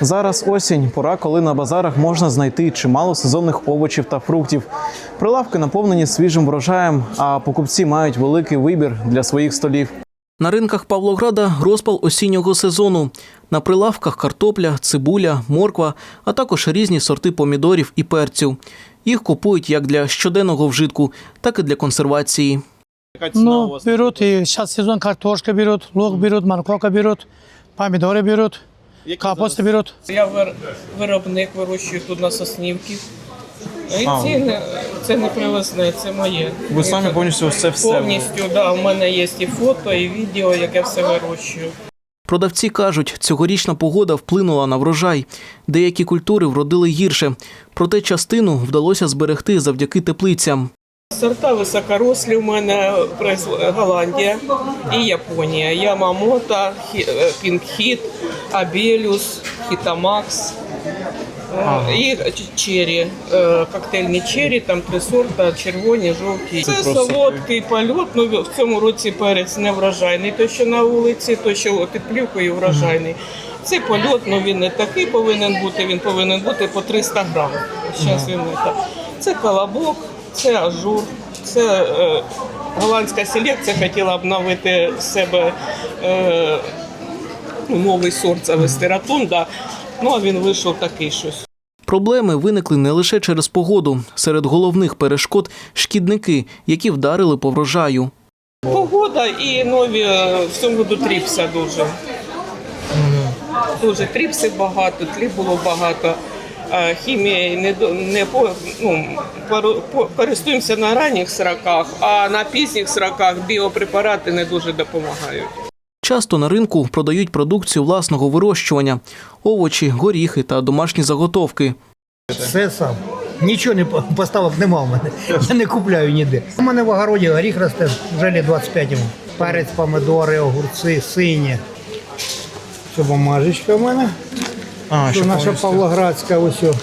Зараз осінь, пора, коли на базарах можна знайти чимало сезонних овочів та фруктів. Прилавки наповнені свіжим врожаєм, а покупці мають великий вибір для своїх столів. На ринках Павлограда розпал осіннього сезону. На прилавках картопля, цибуля, морква, а також різні сорти помідорів і перцю. Їх купують як для щоденного вжитку, так і для консервації. Ну, берут, и сейчас сезон картошка берут, лук берут, морковка берут, помидоры берут, капуста берут. Я вир- виробник вирощую тут на Соснівці. І ціни це не привозне, це моє. Ви самі повністю це все. Повністю, да, у мене є і фото, і відео, як я все вирощую. Продавці кажуть, цьогорічна погода вплинула на врожай. Деякі культури вродили гірше, проте частину вдалося зберегти завдяки теплицям. Сорта високорослі у мене произв- Голландія і Японія. Ямамото, Пінгхіт, Абелюс, Хітамакс. Е, І ч- чері, е, коктейльні чері, там три сорта, червоні, жовті. Це солодкий польот. Ну в цьому році перець не врожайний. То, що на вулиці, то що під плівкою врожайний. Це польот, ну він не такий повинен бути. Він повинен бути по 300 грам. Зараз він не так. Це колобок, це ажур, це е, голландська селекція хотіла обновити себе е, ну, новий сорт, це вестератун, да. ну а він вийшов такий щось. Проблеми виникли не лише через погоду. Серед головних перешкод шкідники, які вдарили по врожаю. Погода і нові е, в цьому году тріпса дуже. Дуже тріпси багато, тлі було багато. Е, не, до- не по, ну, користуємося на ранніх сроках, а на пізніх сроках біопрепарати не дуже допомагають. Часто на ринку продають продукцію власного вирощування: овочі, горіхи та домашні заготовки. Все сам. Нічого не поставок нема в мене. Я не купляю ніде. У мене в огороді горіх росте вже літ 25 йому. Перець, помидори, огурці, сині. Це бумажечка в мене. А, Це наша Павлоградська, ось, о-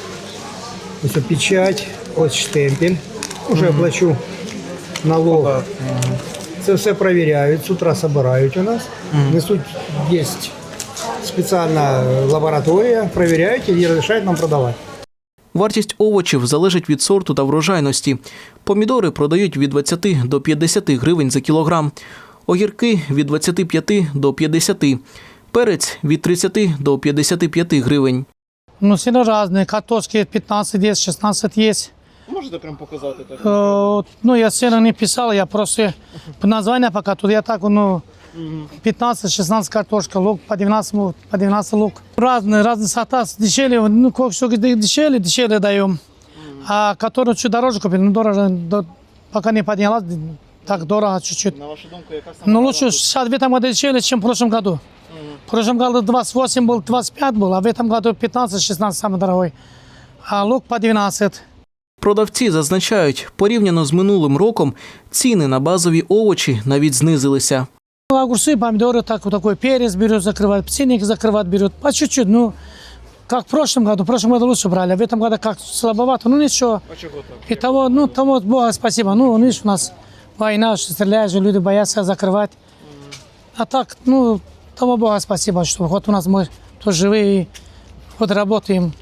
ось о печать, ось штемпель. Уже оплачу налог. Це все перевіряють, з утра збирають у нас. Несуть, є спеціальна лабораторія, перевіряють і розрішають нам продавати. Вартість овочів залежить від сорту та врожайності. Помідори продають від 20 до 50 гривень за кілограм, огірки від 25 до 50, перець від 30 до 55 гривень. Ну, сильно разные. Картошки 15 есть, 16 есть. Можете прям показати так? Э, Ну, я сильно не писал, я просто по названию пока тут я так, ну, 15-16 картошка, лук по 12, му- по 12 лук. Разные, разные сорта, дешевле, ну, как все дешевле, дешевле даем. А которые чуть дороже купили, ну, дорого, до- пока не поднялась, так дорого чуть-чуть. На вашу думку, яка Ну, лучше сейчас в этом году дешевле, чем в прошлом году. В прошлом году 28 был, 25 был, а в этом году 15-16 самый дорогой. А лук по 12. Продавці зазначають, порівняно з минулим роком ціни на базові овочі навіть знизилися. Ну, Огурцы, помидоры, так, вот такой перец берет, закрывает, птенник закрывать берет, по чуть-чуть, ну, как в прошлом году. В прошлом году лучше брали, а в этом году как слабовато, ну ничего. И того, ну, тому Бога спасибо. Ну, видишь, у нас война, что стреляют же, люди боятся закрывать. А так, ну, тому Бога спасибо, что вот у нас мы тут живые, и вот работаем.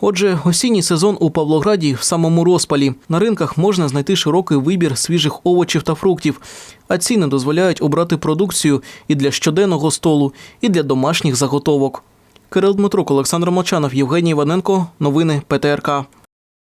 Отже, осінній сезон у Павлограді в самому розпалі. На ринках можна знайти широкий вибір свіжих овочів та фруктів, а ціни дозволяють обрати продукцію і для щоденного столу, і для домашніх заготовок. Кирил Дмитрук, Олександр Мочанов, Євгеній Іваненко. Новини ПТРК.